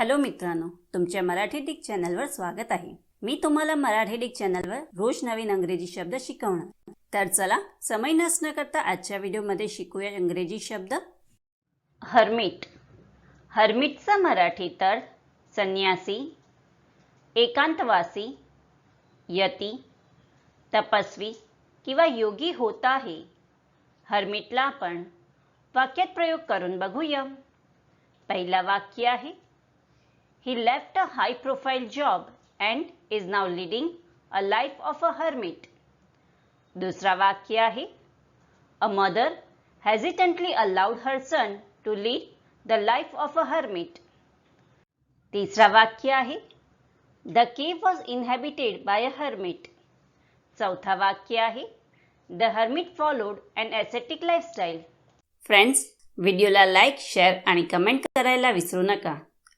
Hello मित्रांनो तुमच्या Marathi Dick चॅनलवर स्वागत आहे. मी तुम्हाला मराठी डिक चॅनलवर रोज नवीन अंग्रेजी शब्द शिकवणार. तर चला समय नसणं करता आजच्या व्हिडिओमध्ये शिकूया इंग्रजी शब्द. हर्मिट. हर्मिटचा मराठी तर संन्यासी एकांतवासी यती तपस्वी किंवा योगी होत आहे. हर्मिटला आपण वाक्यात प्रयोग करून बघूया. पहिला वाक्य आहे he left a high profile job and is now leading a life of a hermit दुसरा वाक्य आहे a mother hesitantly allowed her son to lead the life of a hermit. तिसरा वाक्य आहे the cave was inhabited by a hermit चौथा वाक्य आहे the hermit followed and ascetic lifestyle friends व्हिडिओला लाईक शेअर आणि कमेंट करायला विसरू नका.